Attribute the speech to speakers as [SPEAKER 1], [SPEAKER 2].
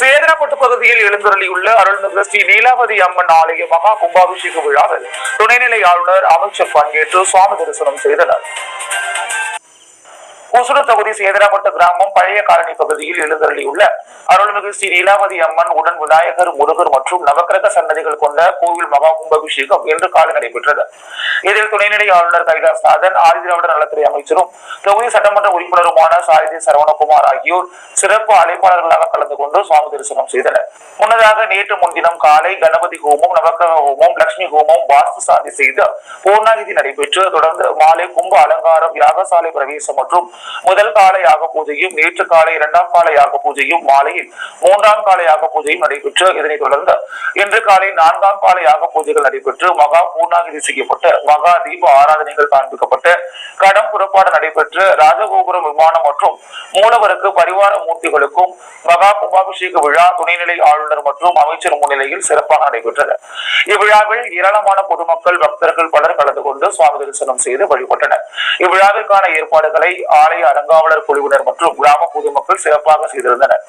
[SPEAKER 1] சேதனப்பட்டு பகுதியில் எழுந்தருளியுள்ள அருள்மிகு ஸ்ரீ நீலாவதி அம்மன் ஆலய மகா கும்பாபிஷேக விழாவில் துணைநிலை ஆளுநர் அமைச்சர் பங்கேற்று சுவாமி தரிசனம் செய்தனர். ஒசூர் தொகுதி சேதராப்பட்ட கிராமம் பழைய காலனி பகுதியில் எழுந்தருளியுள்ள அருள்மிகு ஸ்ரீ லீலாவதி அம்மன் உடன் விநாயகர் முருகர் மற்றும் நவக்கிரக சன்னதிகள் கொண்ட கோவில் மகா கும்பாபிஷேகம் இன்று காலை நடைபெற்றது. இதில் துணைநிலை ஆளுநர் கைலாஸ்நாதன் ஆதிதிராவிடர் நலத்துறை அமைச்சரும் தொகுதி சட்டமன்ற உறுப்பினருமான சாரதி சரவணகுமார் ஆகியோர் சிறப்பு அழைப்பாளர்களாக கலந்து கொண்டு சுவாமி தரிசனம் செய்தனர். முன்னதாக நேற்று முன்தினம் காலை கணபதி ஹோமம் நவக்கிரக ஹோமம் லட்சுமி ஹோமம் வாஸ்து சாந்தி செய்து பூர்ணாகிதி நடைபெற்று தொடர்ந்து மாலை கும்ப அலங்காரம் யாகசாலை பிரவேசம் மற்றும் முதல் கால யாக பூஜையும் நேற்று காலை இரண்டாம் கால யாக பூஜையும் மாலையில் மூன்றாம் கால யாக பூஜையும் நடைபெற்று இதனைத் தொடர்ந்து இன்று காலை நான்காம் கால யாக பூஜைகள் நடைபெற்று மகா பூர்ணாகிதி செய்யப்பட்டு மகா தீப ஆராதனைகள் காண்பிக்கப்பட்டு கடம் புறப்பாடு நடைபெற்று ராஜகோபுரம் விமானம் மற்றும் மூலவருக்கு பரிவார மூர்த்திகளுக்கும் மகா கும்பாபிஷேக விழா துணைநிலை ஆளுநர் மற்றும் அமைச்சர் முன்னிலையில் சிறப்பாக நடைபெற்றது. இவ்விழாவில் ஏராளமான பொதுமக்கள் பக்தர்கள் பலர் கலந்து கொண்டு சுவாமி தரிசனம் செய்து வழிபட்டனர். இவ்விழாவிற்கான ஏற்பாடுகளை ஆலய அடங்காவலர் குழுவினர் மற்றும் கிராம பொதுமக்கள் சிறப்பாக செய்திருந்தனர்.